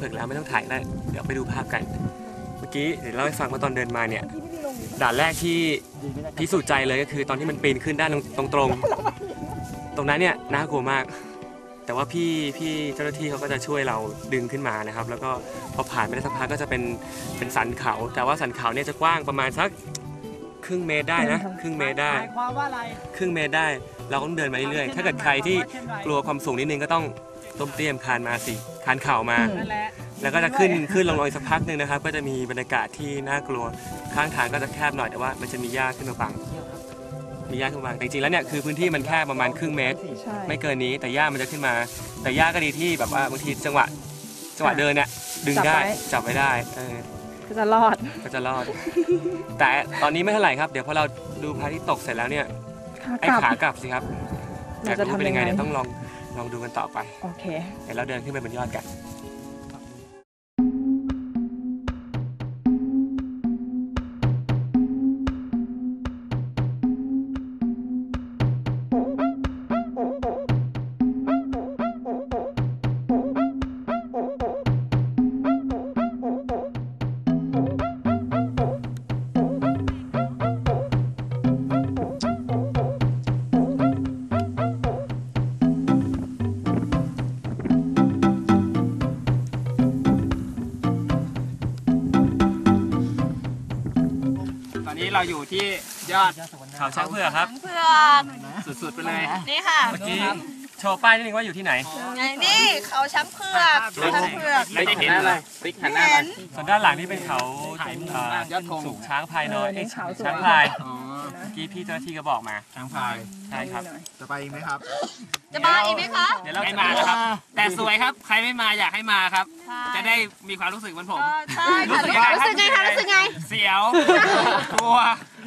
ผือกแล้วไม่ต้องถ่ายแล้วเดี๋ยวไปดูภาพกัน เมื่อกี้เดี๋ยวเล่าให้ฟังว่าตอนเดินมาเนี่ยด่านแรกที่พิสูจน์ใจเลยก็คือตอนที่มันปีนขึ้นด้านตรงตรงๆตรงนั้นเนี่ยน่ากลัวมาก แต่ว่าพี่พี่เจ้าหน้าที่เขาก็จะช่วยเราดึงขึ้นมานะครับ แล้วก็พอผ่านไปได้สักพักก็จะเป็นเป็นสันเขา แต่ว่าสันเขาเนี่ยจะกว้างประมาณสักครึ่งเมตรได้นะครึ่งเมตรได้หมายความว่าอะไรครึ่งเมตรได้ เราต้องเดินมาเรื่อยๆถ้าเกิดใครที่กลัวความสูงนิดนึงก็ต้อง ต้มเตี้ยมคานมาสิคานเข่ามา นั่นแหละแล้วก็จะขึ้นขึ้นลงลงอีกสักพักหนึ่งนะครับ ก็จะมีบรรยากาศที่น่ากลัวข้างทางก็จะแคบหน่อยแต่ว่า มันจะมีหญ้าขึ้นมาบังมีหญ้าขึ้นมาบังแต่จริงๆแล้วเนี่ยคือพื้นที่มันแค่ประมาณครึ่งเมตร ใช่ไม่เกินนี้แต่หญ้ามันจะขึ้นมา แต่หญ้าก็ดีที่แบบว่าบางทีจังหวะจังหวะเดินเนี่ยดึงได้จับไว้ได้เออ ก็จะรอดก็จะรอด แต่ตอนนี้ไม่เท่าไหร่ครับ เดี๋ยวพอเราดูพระอาทิตย์ตกเสร็จแล้วเนี่ยขาไอ้กลับขากลับสิครับอยากเราจะรู้เป็นยังไงทำยังไงเดี๋ยวต้องลอง ลองดูกันต่อไป โอเค เดี๋ยวเราเดินขึ้นไปบนยอดกัน อนนี้เราอยู่ที่ยอดเขาช้างเผือกครับเผือกสุดๆไปเลยนี่ค่ะเมื่อกี้โชว์ป้ายนิดนึงว่าอยู่ที่ไหน นี่เขาช้างเผือกเขาช้างเผือกแล้วจะเห็นอะไรติ๊กหันหน้าเห็ไปนส่วนด้านหลังนี่เป็นเขาเอ่อยอดธงสูงช้างพายน้อยเออเอ้ยนี่เขาสวยช้างพายอ๋อเมื่อ กี้พี่เจ้าหน้าที่ก็บอกมาช้างพายใช่ครับ จะไปอีกไหมครับ จะมาอีกไหมคะเดี๋ยวเราไม่จะมานะครับ แต่สวยครับ ใครไม่มาอยากให้มาครับใช่จะได้มีความรู้สึกเหมือนผมเออใช่ค่ะรู้สึกยังไงครับรู้สึกไงคะรู้สึกไง เสียวกลัว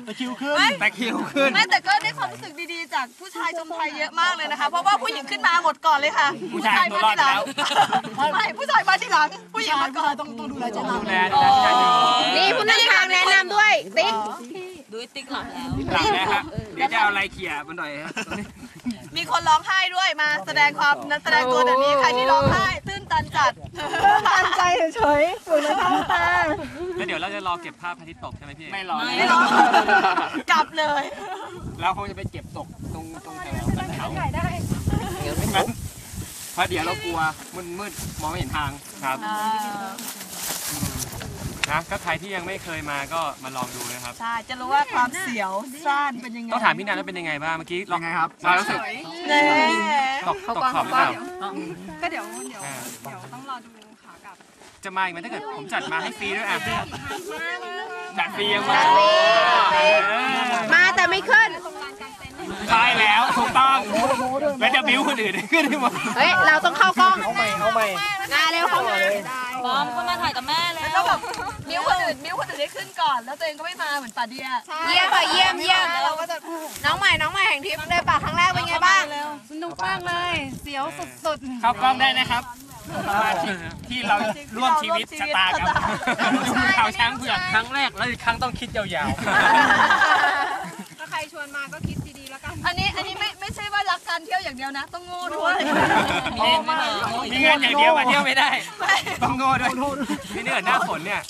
ตะคริวขึ้นไม่ตะคริวขึ้นไม่แต่ก็ได้ความรู้สึกดีๆ จากผู้ชายชมไทยเยอะมากเลยนะคะ เพราะว่าผู้หญิงขึ้นมาหมดก่อนเลยค่ะ ผู้ชายตัวรอดมาแล้วทีหลังไม่ผู้ชายมาทีหลัง ผู้หญิงมาก่อนต้องต้องดูแลเจ้าหดูลังแลดูแลที่นั่นอยู่นี่ผู้นั่งทางแนะนำด้วยติ๊ กหลังนะครับเดี๋ยวจะเอาอะไรเขี่ยมันหน่อยครับตรงนี้มีคนร้องไห้ด้วยมาแสดงความแสดงตัวเดี๋ยวนี้ใครที่ร้องไห้ตื้นตันจัด ตั้งใจเฉยๆฝืนในท้องตา แล้วเดี๋ยวเราจะรอเก็บภาพพระอาทิตย์ตกใช่ไหมพี่ไม่รอไม่ร้องกลับเลย เราคงจะไปเก็บตกตรงตรงแถวสันเขาเพราะเดี๋ยวเรากลัวมืดมืดๆมองไม่เห็นทางครับ นะก็ใครที่ยังไม่เคยมาก็มาลองดูนะครับ ใช่ จะรู้ว่าความเสียวซ่านเป็นยังไงต้องถามพี่นันว่าเป็นยังไงบ้างเมื่อกี้ลองยังไงครับเรารู้สึกเน่ตกตกขอบหรือเปล่าก็เดี๋ยวเดี๋ยวอ่าเดี๋ยวต้องรอดูขากลับ จะมาอีกไหมถ้าเกิดผมจัดมาให้ฟรีด้วยอะจัดฟรียังมามาแต่ไม่ขึ้น ใช่แล้วถูกต้องแล้วจะบิ้วคนอื่นให้ขึ้นให้หมดเฮ้ย เราต้องเข้ากล้องเอาใหม่เอาใหม่มาเร็วเข้ามาบอมก็มาถ่ายกับแม่เลยแล้วก็แบบมิ้วคนอื่นมิ้วคนอื่นได้ขึ้นก่อน แล้วตัวเองก็ไม่มาเหมือนป่าเดียเยี่ยมค่ะเยี่ยมเยี่ยมเราก็จะน้องใหม่น้องใหม่แห่งทริปได้ป่าครั้งแรกเป็นไงบ้างสนุกมากเลย เสียวสุดเข้ากล้องได้นะครับสมาชิกที่เราร่วมชีวิตชะตากับข่าวช้างเผือกครั้งแรกแล้วอีกครั้งต้องคิดยาวๆถ้าใครชวนมาก็คิดดีๆแล้วกัน อันนี้อันนี้ไม่ไม่ใช่ว่ารักการเที่ยวอย่างเดียวนะ ต้องโง่ด้วยๆมีเงินอย่างเดียวมาเที่ยวไม่ได้ ต้องโง่ด้วยนี่เนี่ยหน้าฝนเนี่ย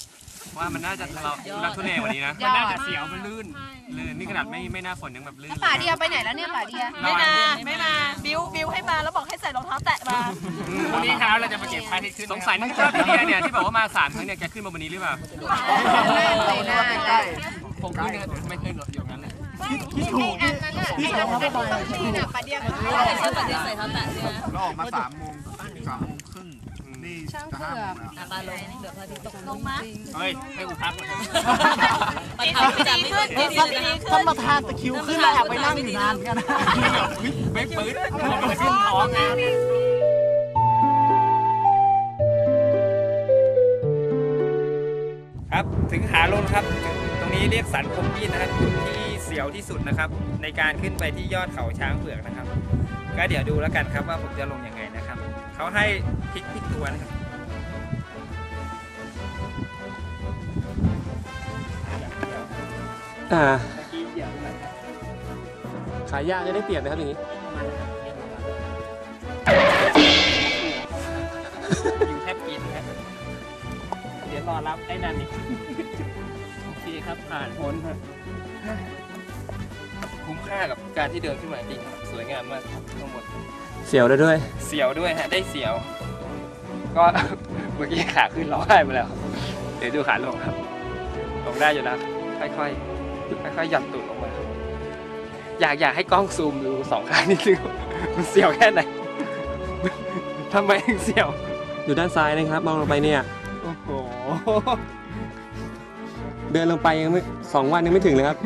ว่ามันน่าจะเราลักทุเลกว่านี้นะ มันน่าจะเสียวมันลื่น ลื่นนี่ขนาดไม่ไม่หน้าฝนยังแบบลื่นเลยป่าเดียไปไหนแล้วเนี่ยป่าเดีย ไม่มาไม่มา บิ้วบิ้วให้มาแล้วบอกให้ใส่รองเท้าแตะมาพรุ่งนี้เช้าเราจะมาเก็บพระอาทิตย์ขึ้นสงสัยนักเจ้าพี่เดียเนี่ยที่บอกว่ามาสามครั้งเนี่ยแกขึ้นมาบนนี้หรือเปล่าเลยหน้าได้ผมขึ้นเนี่ยไม่ขึ้นหรอก อยู่งั้นเลยอันนั้นน่ะไอ้นั้นเป็นต้องมีน่ะป่าเดียก็ใส่เสื้อป่าเดียใส่เท้าแตะเนี่ยเราออกมาสามโมงสามโมงครึ่งนี่จะห้าโมงแล้วป่าลงเดี๋ยวพาทิตกลงมาเฮ้ยให้กูพักก่อนไปทำจะไม่ขึ้นท่านประธานตะคิวขึ้นแล้วแอบไปนั่งอยู่นานเหมือนกันนะไม่ปื้ดมันไปขึ้นท้องไงครับถึงหาลงครับ ตรงนี้เรียกสันคมยีนนะครับที่ สียวที่สุดนะครับ ในการขึ้นไปที่ยอดเขาช้างเผือกนะครับ ก็เดี๋ยวดูแล้วกันครับว่าผมจะลงยังไงนะครับ เขาให้พลิกพลิกตัวนะครับอ่าขายยากจะได้เปรียบนะครับอย่างนี้ยิงแทบกินครับรอรับไอ้นั่นอีกโอเคครับผ่านพ้นฮะ คุ้มค่ากับการที่เดินขึ้นมาจริงครับสวยงามมากครับทั้งหมด เสียวได้ด้วย เสียวด้วยฮะได้เสียว ก็ เมื่อกี้ขาขึ้นร้องไห้ไปแล้ว เดี๋ยวดูขาลงครับ ลงได้อยู่แล้วค่อยๆค่อยๆหย่อนตูดลงมา อยากอยากให้กล้องซูมดูสองข้างนิดนึงมันเสียวแค่ไหนทำไมถึงเสียว อยู่ด้านซ้ายนะครับ มองลงไปเนี่ย โอ้โห เดินลงไปยังไม่สองวันยังไม่ถึงเลยครับ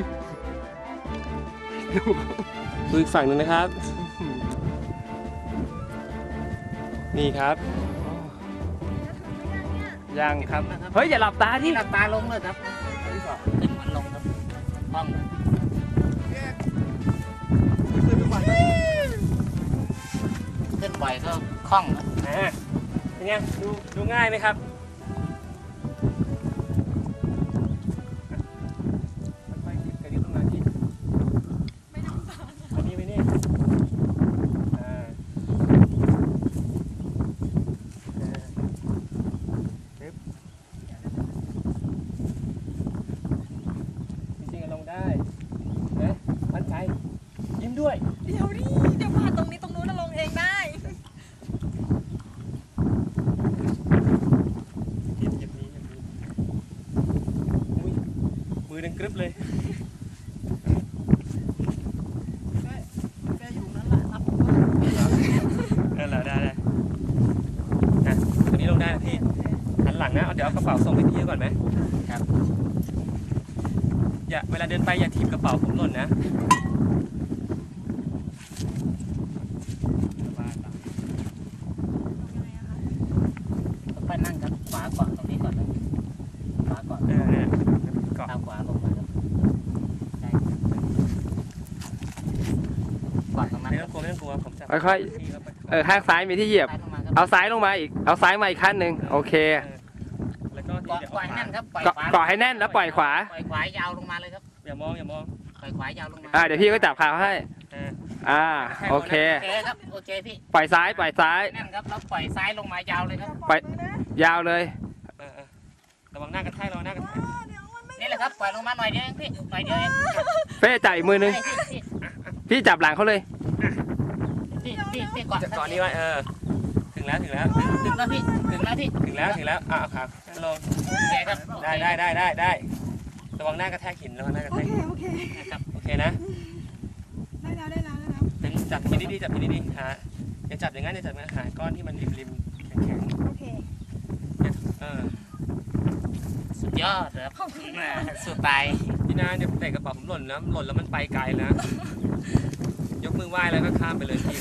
ดูอีกฝั่งหนึ่งนะครับ นี่ครับ ยังครับ เฮ้ย อย่าหลับตาที่หลับตาลงเลยครับขึ้นมันลงครับห้องขึ้นบ่อยก็คล่องครับอ่าเป็นไงดูดูง่ายไหมครับ ดังกรึบเลยแกอยู่นั่นแหละครับนั่นแหละได้ได้นะตัวนี้ลงได้นะพี่หันหลังนะเอาเดี๋ยวเอากระเป๋าส่งให้พี่ก่อนไหมครับอย่าเวลาเดินไปอย่าถีบกระเป๋าผมหล่นนะ ค่อยนั่งครับขวาเกาะตรงนี้ก่อนนะขวาเกาะ เออเนี่ยเกาะ เท้าขวาลงมาครับได้เกาะตรงนั้น ไม่ ค ต้ รั อบ งกลัวไม่ต้องกลัวผมจับ ค่อยพี่เข้าไปเออข้างซ้ายมีที่เหยียบ ซ้ายลงมาครับเอาซ้ายลงมาอีก เอาซ้ายมาอีกขั้นหนึ่งโอเคแล้วก็เกาะเดี๋ยวปล่อยให้แน่นครับปล่อยเกาะขวาเกาะให้แน่นแล้วปล่อยขวาปล่อยขวายาวลงมาเลยครับอย่ามองอย่ามองปล่อยขวายาวลงมาอ่าเดี๋ยวพี่ก็จับขาให้เอออ่าโอเค โอเคครับโอเคพี่ปล่อยซ้ายปล่อยซ้าย แน่นครับแล้วปล่อยซ้ายลงมายาวเลยครับปล่อยยาวเลย เออเออระวังหน้ากระแทกระวังหน้ากระแทกนี่แหละครับปล่อยลงมาหน่อยเดียวเองพี่หน่อยเดียวเองเป้จับอีกมือนึงพี่พี่พี่จับหลังเขาเลย พี่พี่พี่เกาะจะเกาะนี้ไว้เออ ถึงแล้วถึงแล้ว ถึงแล้วพี่ถึงแล้วพี่ถึงแล้วถึงแล้วอะเอาขาลงโอเคครับโอเคได้ได้ได้ได้ได้ระวังหน้ากระแทกหินระวังหน้ากระแทกหินโอเค นะครับโอเคนะได้แล้วได้แล้วได้แล้วถึงจับหินดีๆจับหินดีๆหาอย่าจับอย่างนั้นอย่าจับอย่างนั้นหาก้อนที่มันริมๆแข็งโอเคๆอย่าเออสุดยอดครับแหม่สุดตายพี่นาเดี๋ยวเตะกระเป๋าผมหล่นนะหล่นแล้วมันไปไกลแล้วนะยก มือไหว้แล้วก็ข้ามไปเลยพี่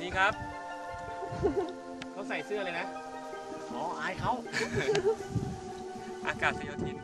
นี่ครับ เขาใส่เสื้อเลยนะ อ๋อ อายเขา อากาศโยธิน